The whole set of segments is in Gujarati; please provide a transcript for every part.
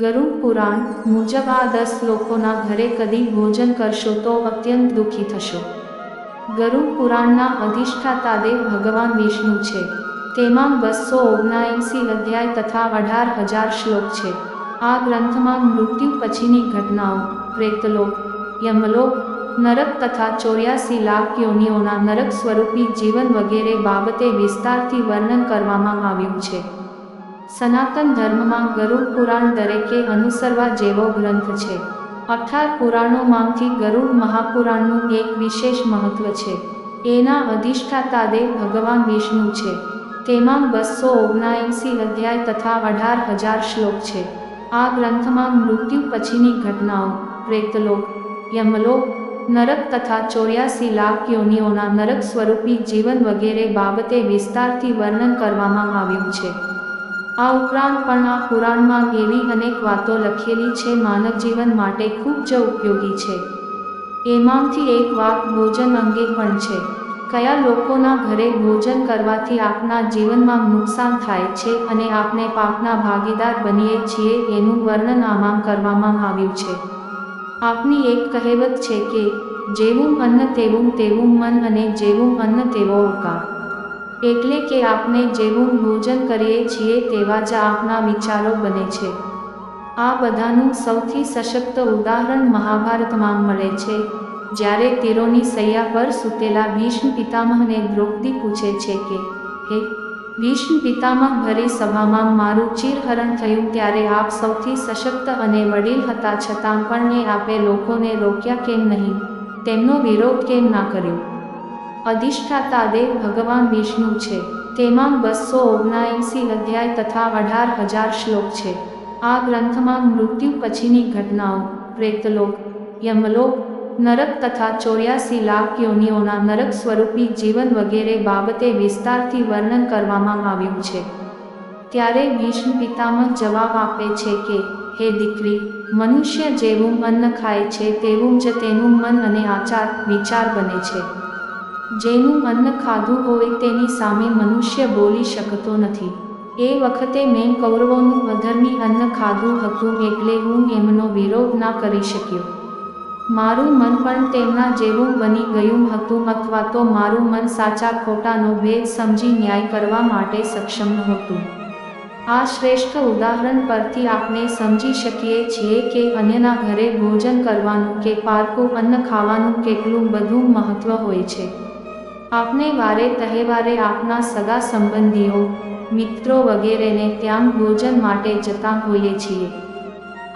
ગરુડ પુરાણ મુજબ આ દસ લોકોના ઘરે કદી ભોજન કરશો તો અત્યંત દુઃખી થશો. ગરુડ પુરાણના અધિષ્ઠાતા દેવ ભગવાન વિષ્ણુ છે. તેમાં બસો ઓગણએંસી અધ્યાય તથા અઢાર હજાર શ્લોક છે. આ ગ્રંથમાં મૃત્યુ પછીની ઘટનાઓ, પ્રેતલોક, યમલોક, નરક તથા ચોર્યાસી લાખ યોનિઓના નરક સ્વરૂપી જીવન વગેરે બાબતે વિસ્તારથી વર્ણન કરવામાં આવ્યું છે. સનાતન ધર્મમાં ગરુડ પુરાણ દરેકે અનુસરવા જેવો ગ્રંથ છે. અઠાર પુરાણોમાંથી ગરુડ મહાપુરાણનું એક વિશેષ મહત્વ છે. એના અધિષ્ઠાતા દેવ ભગવાન વિષ્ણુ છે. તેમાં બસો ઓગણાએંસી અધ્યાય તથા અઢાર હજાર શ્લોક છે. આ ગ્રંથમાં મૃત્યુ પછીની ઘટનાઓ, પ્રેતલોક, યમલોક, નરક તથા ચોર્યાસી લાખ યોનિઓના નરક સ્વરૂપી જીવન વગેરે બાબતે વિસ્તારથી વર્ણન કરવામાં આવ્યું છે. આ ઉપરાંત પણ આ પુરાણમાં એવી અનેક વાતો લખેલી છે. માનવ જીવન માટે ખૂબ જ ઉપયોગી છે. એમાંથી એક વાત ભોજન અંગે પણ છે. કયા લોકોના ઘરે ભોજન કરવાથી આપના જીવનમાં નુકસાન થાય છે અને આપણે પાપના ભાગીદાર બનીએ છીએ એનું વર્ણન આમાં કરવામાં આવ્યું છે. આપની એક કહેવત છે કે, જેવું અન્ન તેવું તેવું મન અને જેવું અન્ન તેવો ઓકાર એટલે કે આપણે જેવું ભોજન કરીએ છીએ તેવા જ આપના વિચારો બને છે. આ બધાનું સૌથી સશક્ત ઉદાહરણ મહાભારતમાં મળે છે, જ્યારે તીરોની સૈયા પર સૂતેલા ભીષ્મ પિતામહને દ્રૌપદી પૂછે છે કે, હે ભીષ્મ પિતામહ ભરી સભામાં મારું ચીરહરણ થયું ત્યારે આપ સૌથી સશક્ત અને વડીલ હતા, છતાં પણ આપે લોકોને રોક્યા કેમ નહીં? તેમનો વિરોધ કેમ ના કર્યો? અધિષ્ઠાતા દેવ ભગવાન વિષ્ણુ છે. તેમાં બસો ઓગણએંસી અધ્યાય તથા અઢાર હજાર શ્લોક છે. આ ગ્રંથમાં મૃત્યુ પછીની ઘટનાઓ, પ્રેતલોક, યમલોક, નરક તથા ચોર્યાસી લાખ યોનિઓના નરક સ્વરૂપી જીવન વગેરે બાબતે વિસ્તારથી વર્ણન કરવામાં આવ્યું છે. ત્યારે ભીષ્મ પિતામહ જવાબ આપે છે કે, હે દીકરી, મનુષ્ય જેવું અન્ન ખાય છે, તેવું જ તેનું મન અને આચાર, વિચાર બને છે. જેનું અન્ન ખાધું હોય તેની સામે મનુષ્ય બોલી શકતો નથી. એ વખતે મેં કૌરવોનું અધર્મી અન્ન ખાધું હતું એટલે હું એમનો વિરોધ ના કરી શક્યો. મારું મન પણ તેમના જેવું બની ગયું હતું અથવા તો મારું મન સાચા ખોટાનો ભેદ સમજી ન્યાય કરવા માટે સક્ષમ નહોતું આ શ્રેષ્ઠ ઉદાહરણ પરથી આપણે સમજી શકીએ છીએ કે અન્યના ઘરે ભોજન કરવાનું કે પારકું અન્ન ખાવાનું કેટલું બધું મહત્વ હોય છે. આપણે વારે તહેવારે આપના સગા સંબંધીઓ, મિત્રો વગેરેને ત્યાં ભોજન માટે જતા હોઈએ છીએ.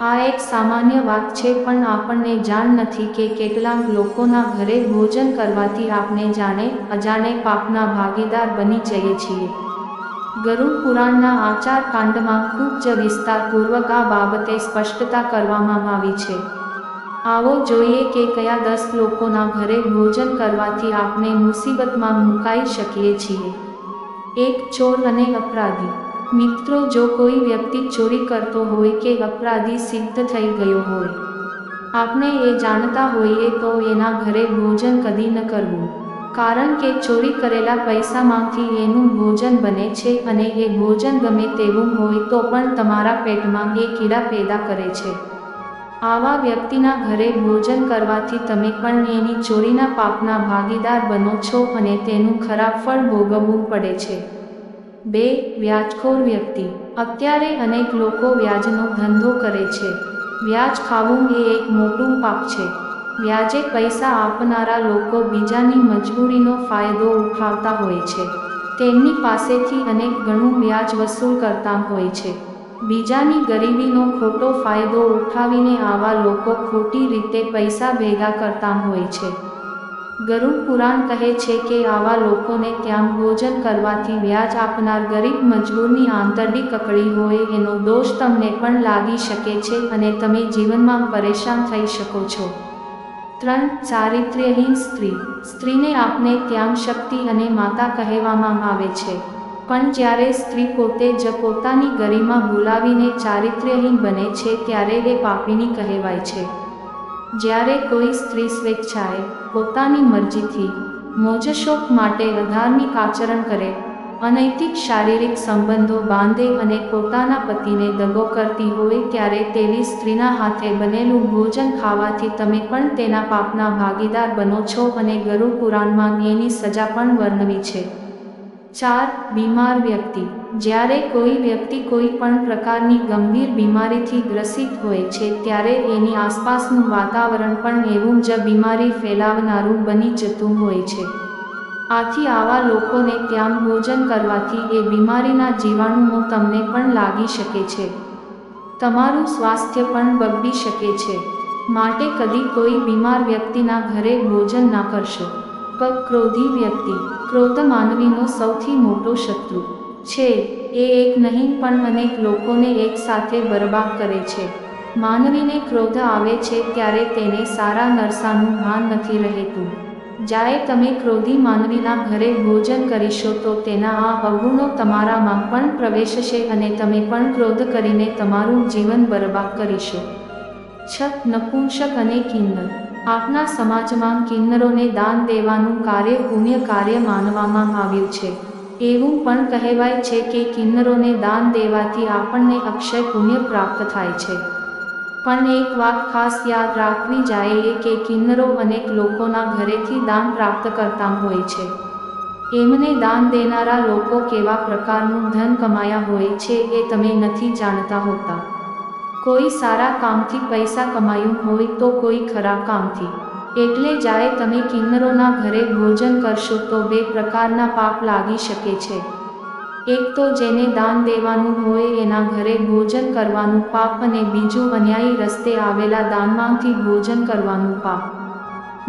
આ એક સામાન્ય વાત છે પણ આપણને જાણ નથી કે કેટલાક લોકોના ઘરે ભોજન કરવાથી આપણે જાણે અજાણે પાપના ભાગીદાર બની જઈએ છીએ. ગરુડ પુરાણના આચાર કાંડમાં ખૂબ જ વિસ્તારપૂર્વક આ બાબતે સ્પષ્ટતા કરવામાં આવી છે. આવો જોઈએ કે કયા દસ લોકોના ઘરે ભોજન કરવાથી આપણે મુસીબતમાં મુકાઈ શકીએ છીએ. એક ચોર અને અપરાધી. મિત્રો, જો કોઈ વ્યક્તિ ચોરી કરતો હોય કે અપરાધી સિદ્ધ થઈ ગયો હોય, આપણે એ જાણતા હોઈએ તો એના ઘરે ભોજન કદી ન કરવું. કારણ કે ચોરી કરેલા પૈસામાંથી એનું ભોજન બને છે અને એ ભોજન ગમે તેવું હોય તો પણ તમારા પેટમાં એ કીડા પેદા કરે છે. આવા વ્યક્તિના ઘરે ભોજન કરવાથી તમે પણ એની ચોરીના પાપના ભાગીદાર બનો છો અને તેનું ખરાબ ફળ ભોગવવું પડે છે. બે, વ્યાજખોર વ્યક્તિ. અત્યારે અનેક લોકો વ્યાજનો ધંધો કરે છે. વ્યાજ ખાવું એ એક મોટું પાપ છે. વ્યાજે પૈસા આપનારા લોકો બીજાની મજબૂરીનો ફાયદો ઉઠાવતા હોય છે. તેમની પાસેથી અનેક ગણું વ્યાજ વસૂલ કરતા હોય છે. બીજાની ગરીબીનો ખોટો ફાયદો ઉઠાવીને આવા લોકો ખોટી રીતે પૈસા ભેગા કરતા હોય છે. ગરુડ પુરાણ કહે છે કે આવા લોકોને ત્યાં ભોજન કરવાથી વ્યાજ આપનાર ગરીબ મજબૂરની આંતરડી કકડી હોય એનો દોષ તમને પણ લાગી શકે છે અને તમે જીવનમાં પરેશાન થઈ શકો છો. ત્રણ, ચારિત્ર્યહીન સ્ત્રી. સ્ત્રીને આપને ત્યાં શક્તિ અને માતા કહેવામાં આવે છે. પણ જ્યારે સ્ત્રી પોતે જ પોતાની ગરિમા ભૂલાવીને ચારિત્ર્યહીન બને છે ત્યારે એ પાપીની કહેવાય છે. જ્યારે કોઈ સ્ત્રી સ્વેચ્છાએ પોતાની મરજીથી મોજશોખ માટે વધારમિક આચરણ કરે, અનૈતિક શારીરિક સંબંધો બાંધે અને પોતાના પતિને દગો કરતી હોય ત્યારે તેવી સ્ત્રીના હાથે બનેલું ભોજન ખાવાથી તમે પણ તેના પાપના ભાગીદાર બનો છો અને ગરુડ પુરાણમાં એની સજા પણ વર્ણવી છે. ચાર બીમાર વ્યક્તિ. જ્યારે કોઈ વ્યક્તિ કોઈ પણ પ્રકારની ગંભીર બીમારીથી ગ્રસિત હોય છે, ત્યારે એની આસપાસનું વાતાવરણ પણ એવું જ બીમારી ફેલાવનારું બની જતું હોય છે. આથી આવા લોકોને ત્યાં ભોજન કરવાથી એ બીમારીના જીવાણુઓ તમને પણ લાગી શકે છે. તમારું સ્વાસ્થ્ય પણ બગડી શકે છે. માટે કદી કોઈ બીમાર વ્યક્તિના ઘરે ભોજન ના કરશો. પગ ક્રોધી વ્યક્તિ, ક્રોધ માનવીનો સૌથી મોટો શત્રુ. છે, એ એક નહીં, પણ અનેક લોકોને એક સાથે બરબાદ કરે છે. માનવીને ક્રોધ આવે છે ત્યારે તેને સારા નરસાનું ભાન નથી રહેતું. જ્યારે તમે ક્રોધી માનવીના ઘરે ભોજન કરીશો તો તેના આ અવગુણો તમારામાં પણ પ્રવેશશે અને તમે પણ ક્રોધ કરીને તમારું જીવન બરબાદ કરીશો. છ નપુંસક અને કિન્નર. આપના સમાજમાં કિન્નરોને દાન દેવાનું કાર્ય પુણ્ય કાર્ય માનવામાં આવ્યું છે. એવું પણ કહેવાય છે કે કિન્નરોને દાન દેવાથી આપણને અક્ષય પુણ્ય પ્રાપ્ત થાય છે. પણ એક વાત ખાસ યાદ રાખવી જાય કે કિન્નરો અનેક લોકોના ઘરેથી દાન પ્રાપ્ત કરતા હોય છે. એમને દાન દેનારા લોકો કેવા પ્રકારનું ધન કમાયા હોય છે એ તમે નથી જાણતા હોતા. કોઈ સારા કામથી પૈસા કમાયું હોય તો કોઈ ખરા કામથી. એટલે જ્યારે તમે કિન્નરોના ઘરે ભોજન કરશો તો બે પ્રકારના પાપ લાગી શકે છે. એક તો જેને દાન દેવાનું હોય એના ઘરે ભોજન કરવાનું પાપ અને બીજું અન્યાયી રસ્તે આવેલા દાનમાંથી ભોજન કરવાનું પાપ.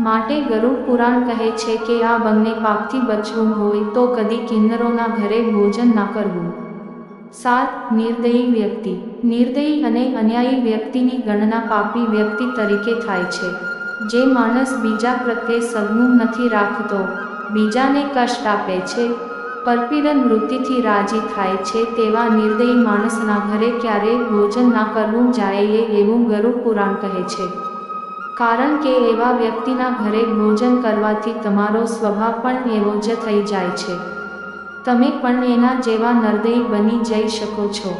માટે ગરુડ પુરાણ કહે છે કે આ બંને પાપથી બચવું હોય તો કદી કિન્નરોના ઘરે ભોજન ના કરવું. સાત નિર્દયી વ્યક્તિ. નિર્દયી અને અન્યાયી વ્યક્તિની ગણના પાપી વ્યક્તિ તરીકે થાય છે. જે માણસ બીજા પ્રત્યે સદગુણ નથી રાખતો, બીજાને કષ્ટ આપે છે, પરપીડન વૃત્તિથી રાજી થાય છે તેવા નિર્દયી માણસના ઘરે ક્યારેય ભોજન ના કરવું જાય એવું ગરુ પુરાણ કહે છે. કારણ કે એવા વ્યક્તિના ઘરે ભોજન કરવાથી તમારો સ્વભાવ પણ એવો જ થઈ જાય છે. તમે પણ એના જેવા નિર્દયી બની જઈ શકો છો.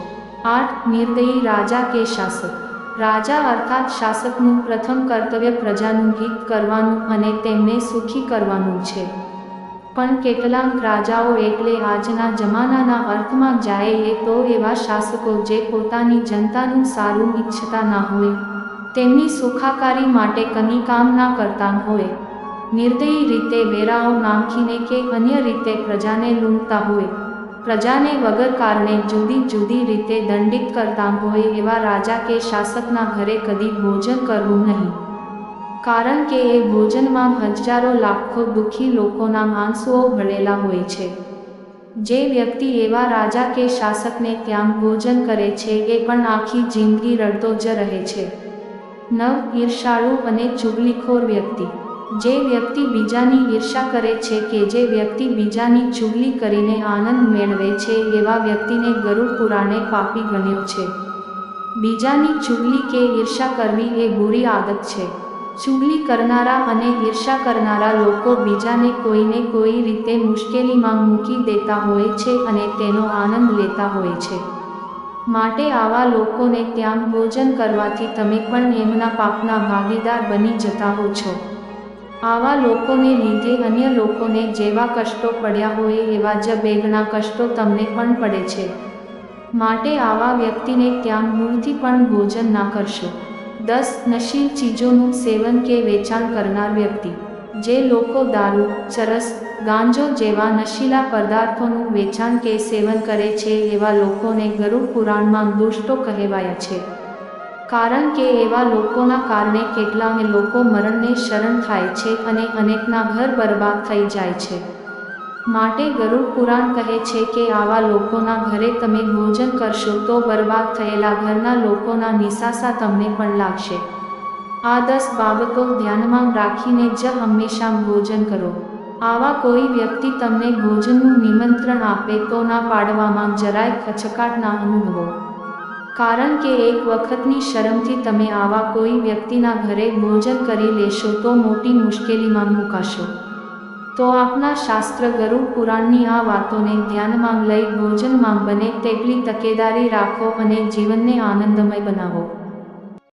આઠ નિર્દયી રાજા કે શાસક. રાજા અર્થાત શાસકનું પ્રથમ કર્તવ્ય પ્રજાનું હિત કરવાનું અને તેમને સુખી કરવાનું છે. પણ કેટલાક રાજાઓ એટલે આજના જમાનાના અર્થમાં જાય એ તો એવા શાસકો જે પોતાની જનતાનું સારું ઈચ્છતા ના હોય, તેમની સુખાકારી માટે કની કામ ના કરતા હોય. નિર્દયી રીતે વેરાઓ નાખીને કે અન્ય રીતે પ્રજાને લૂંટતા હોય. પ્રજાને વગર કારણે જુદી જુદી રીતે દંડિત કરતા હોય એવા રાજા કે શાસકના ઘરે કદી ભોજન કરવું નહીં. કારણ કે એ ભોજનમાં હજારો લાખો દુઃખી લોકોના માંસુઓ ભળેલા હોય છે. જે વ્યક્તિ એવા રાજા કે શાસકને ત્યાં ભોજન કરે છે એ પણ આખી જિંદગી રડતો જ રહે છે. નવ ઈર્ષાળુ અને ચુગલીખોર વ્યક્તિ. જે વ્યક્તિ બીજાની ઈર્ષા કરે છે કે જે વ્યક્તિ બીજાની ચુગલી કરીને આનંદ મેળવે છે, એવા વ્યક્તિને ગરુડ પુરાણે પાપી ગણ્યો છે. બીજાની ચુગલી કે ઈર્ષા કરવી એ બુરી આદત છે. ચુગલી કરનારા અને ઈર્ષા કરનારા લોકો બીજાને કોઈને કોઈ રીતે મુશ્કેલીમાં મૂકી દેતા હોય છે અને તેનો આનંદ લેતા હોય છે. માટે આવા લોકોને ત્યાં ભોજન કરવાથી તમે પણ એમના પાપના ભાગીદાર બની જતા હો છો. આવા લોકોને લીધે અન્ય લોકોને જેવા કષ્ટો પડ્યા હોય એવા જ બેગના કષ્ટો તમને પણ પડે છે. માટે આવા વ્યક્તિને ત્યાં મૂળથી પણ ભોજન ના કરશો. દસ નશીલ ચીજોનું સેવન કે વેચાણ કરનાર વ્યક્તિ. જે લોકો દારૂ, ચરસ, ગાંજો જેવા નશીલા પદાર્થોનું વેચાણ કે સેવન કરે છે એવા લોકોને ગરુડ પુરાણમાં દુષ્ટો કહેવાયા છે. કારણ કે એવા લોકોના કારણે કેટલાક લોકો મરણને શરણ થાય છે અને અનેકના ઘર બરબાદ થઈ જાય છે. માટે ગરુડ પુરાણ કહે છે કે આવા લોકોના ઘરે તમે ભોજન કરશો તો બરબાદ થયેલા ઘરના લોકોના નિશાસા તમને પણ લાગશે. આ દસ બાબતો ધ્યાનમાં રાખીને જ હંમેશા ભોજન કરો. આવા કોઈ વ્યક્તિ તમને ભોજનનું નિમંત્રણ આપે તો ના પાડવામાં જરાય ખચકાટ ના અનુભવો. કારણ કે એક વખતની શરમથી તમે આવા કોઈ વ્યક્તિના ઘરે ભોજન કરી લેશો તો મોટી મુશ્કેલીમાં મુકાશો. તો આપના શાસ્ત્ર ગરુડ પુરાણની આ વાતોને ધ્યાનમાં લઈ ભોજનમાં બને તેટલી તકેદારી રાખો અને જીવનને આનંદમય બનાવો.